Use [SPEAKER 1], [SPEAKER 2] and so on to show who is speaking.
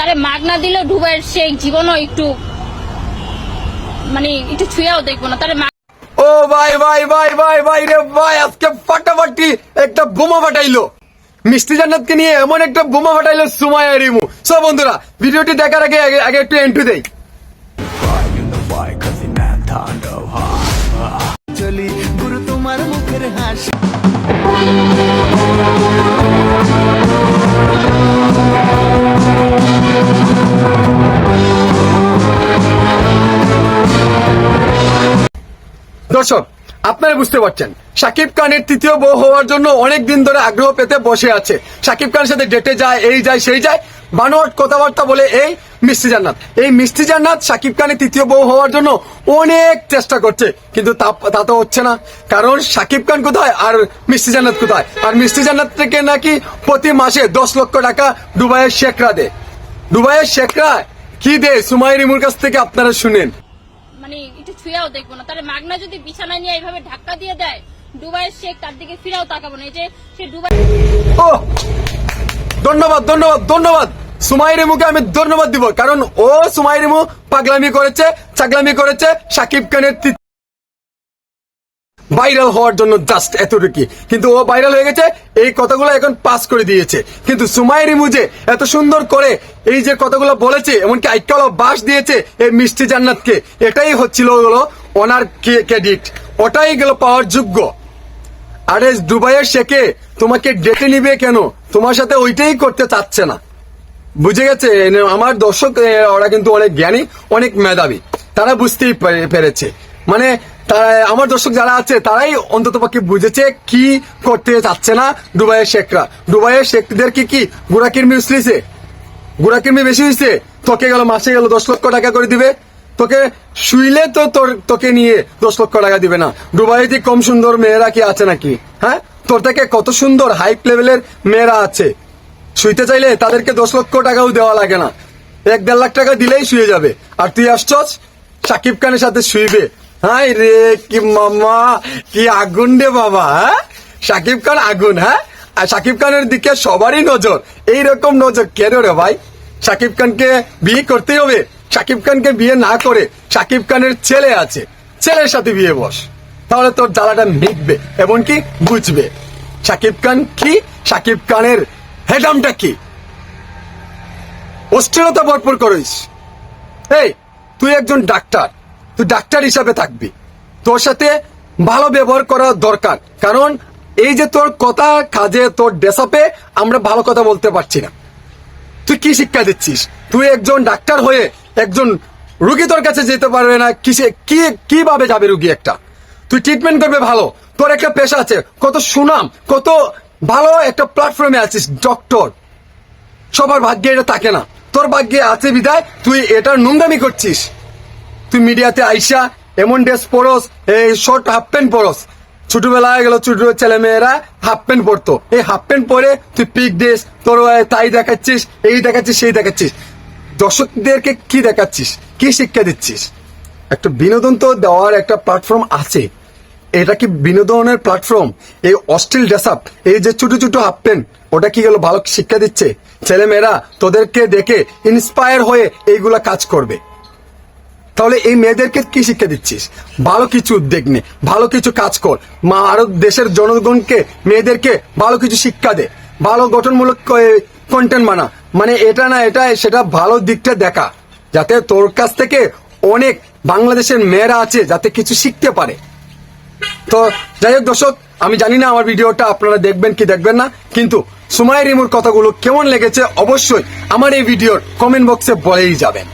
[SPEAKER 1] তারে মাগনা দিলেও ডুবাইয়ের শেখ জীবনও একটু মানে একটু ছুঁয়াও দেখব না তারে
[SPEAKER 2] ও ভাই ভাই ভাই ভাই ভাই রে ভাই আজকে ফাটাফাটি একটা বোমা ফাটাইলো। মিষ্টি জান্নাতকে নিয়ে এমন একটা বোমা ফাটাইলো সুমায়া রিমু সো বন্ধুরা ভিডিওটি দেখার আগে আগে আগে একটু এন্ট্রি দেই।
[SPEAKER 3] চলি গুরু তোমার মুখের হাসি।
[SPEAKER 2] দর্শক, আপনারা বুঝতে পারছেন। সাকিব খানের তৃতীয় বউ হওয়ার জন্য অনেক দিন ধরে আগ্রহ পেতে বসে আছে। সাকিব খানের সাথে ডেটে যায়, এই যায়, সেই যায়, বানোয়াট কথাবার্তা বলে এই মিষ্টি জান্নাত। এই মিষ্টি জান্নাত সাকিব খানের তৃতীয় বউ হওয়ার জন্য অনেক চেষ্টা করছে, কিন্তু তা তা হচ্ছে না। কারণ সাকিব খান কোথায় আর মিষ্টি জান্নাত কোথায়? আর মিষ্টি জান্নাত থেকে নাকি প্রতি মাসে দশ লক্ষ টাকা দুবাইয়ের শেখরা দেয়। দুবাইয়ের শেখরা কি দেয়? সুমাই রিমুর কাছ থেকে আপনারা শুনেন।
[SPEAKER 1] মানে ছুঁয়াও দেখব না। তাহলে মাগনা যদি বিছানা নিয়ে এইভাবে ধাক্কা দিয়ে দেয় ডুবাইয়ের শেখ তার দিকে ফিরাও তাকাবো না। এই যে সে ডুবাই
[SPEAKER 2] ধন্যবাদ ধন্যবাদ ধন্যবাদ। সুমাই রেমুকে আমি ধন্যবাদ দিব, কারণ ও সুমাই রেমু পাগলামি করেছে, চাগলামি করেছে, সাকিব খানের ভাইরাল হওয়ার জন্য জাস্ট এতটুকু কিন্তু ও ভাইরাল হয়ে গেছে, এই কথাগুলো এখন পাস করে দিয়েছে। কিন্তু সুমাই রিমু যে এত সুন্দর করে এই যে কথাগুলো বলেছে, এমনকি আইকাল বাস দিয়েছে এই মিষ্টি জান্নাতকে, এটাই হচ্ছিল হলো ওনার ক্রেডিট ওটাই গেল পাওয়ার যোগ্য। আরে দুবাইয়ের শেখে, তোমাকে ডেকে নিবে কেন? তোমার সাথে ওইটাই করতে চাচ্ছে না। বুঝে গেছে? আমার দর্শক ওরা কিন্তু অনেক জ্ঞানী, অনেক মেধাবী। তারা বুঝতেই পেরেছে। মানে তা- আমার দর্শক যারা আছে, তারাই অন্তত পক্ষে বুঝেছে কি করতে চাচ্ছে না দুবাইয়ের শেখরা। দুবাইয়ের শেখদের কি কি গুড়া কিরমি উছলিছে গুড়া কিরমি বেশি হয়েছে তোকে গেল মাসে গেল দশ লক্ষ টাকা করে দিবে। তোকে শুইলে তো তোর, তোকে নিয়ে দশ লক্ষ টাকা দিবে না। দুবাইতে কম সুন্দর মেয়েরা কি আছে নাকি? হ্যাঁ? তোর থেকে কত সুন্দর হাই লেভেলের মেয়েরা আছে? শুইতে চাইলে তাদেরকে দশ লক্ষ টাকাও দেওয়া লাগে না। এক দেড় লাখ টাকা দিলেই শুয়ে যাবে। আর তুই আসছস? সাকিব খানের সাথে শুইবে। হাই রে, কি মামা, কি আগুন রে বাবা হ্যাঁ? সাকিব খান আগুন হ্যাঁ? আর সাকিব খানের দিকে সবারই নজর। এইরকম নজর কেন রে ভাই? সাকিব খানকে বিয়ে করতেই হবে। সাকিব খানকে বিয়ে না করে সাকিব খানের ছেলে আছে। ছেলের সাথে বিয়ে বস। তাহলে তোর জ্বালাটা মিটবে, এমনকি বুঝবে। সাকিব খান কি? সাকিব খানের হেডামটা কি? অস্থিরতা ভরপুর করিস। এই, তুই একজন ডাক্তার। তুই ডাক্তার হিসাবে থাকবি। তোর সাথে ভালো ব্যবহার করা দরকার। কারণ এই যে তোর কথা কাজে, তোর ডেসাপে আমরা ভালো কথা বলতে পারছি না। তুই কি শিক্ষা দিচ্ছিস? তুই একজন ডাক্তার হয়ে একজন রুগী তোর কাছে যেতে পারবে না, কিসে, কি, কীভাবে যাবে রুগী একটা? তুই ট্রিটমেন্ট করবে ভালো। তোর একটা পেশা আছে, কত সুনাম, কত ভালো একটা প্ল্যাটফর্মে আছিস ডক্টর সবার ভাগ্যে এটা থাকে না। তোর ভাগ্যে আছে বিদায় তুই এটার নোংরামি করছিস। তুই মিডিয়াতে আইসা এমন ড্রেস পরস, এই শর্ট হাফ প্যান্ট পরস। ছোটবেলায় গেল ছোট ছেলে মেয়েরা হাফ প্যান্ট পরতো। এই হাফ প্যান্ট পরে তুই পিক ড্রেস তোর তাই দেখাচ্ছিস, এই দেখাচ্ছিস, সেই দেখাচ্ছিস। দর্শকদেরকে কি দেখাচ্ছিস? কি শিক্ষা দিচ্ছিস? একটা বিনোদন তো দেওয়ার একটা প্ল্যাটফর্ম আছে। এটা কি বিনোদনের প্ল্যাটফর্ম এই অস্টিল ড্রেস আপ এই যে ছোট ছোট হাফ প্যান্ট ওটা কি গেল ভালো শিক্ষা দিচ্ছে? ছেলেমেয়েরা তোদেরকে দেখে ইন্সপায়ার হয়ে এইগুলা কাজ করবে। তাহলে এই মেয়েদেরকে কি শিক্ষা দিচ্ছিস? ভালো কিছু উদ্যোগ নে, ভালো কিছু কাজ কর। মা আরও দেশের জনগণকে, মেয়েদেরকে ভালো কিছু শিক্ষা দে, ভালো গঠনমূলক কন্টেন্ট বানা। মানে এটা না এটা, সেটা ভালো দিকটা দেখা। যাতে তোর কাছ থেকে অনেক বাংলাদেশের মেয়েরা আছে, যাতে কিছু শিখতে পারে। তো যাই হোক দর্শক, আমি জানি না আমার ভিডিওটা আপনারা দেখবেন কি দেখবেন না, কিন্তু সুমাই রিমুর কথাগুলো কেমন লেগেছে অবশ্যই আমার এই ভিডিওর কমেন্ট বক্সে বলেই যাবেন।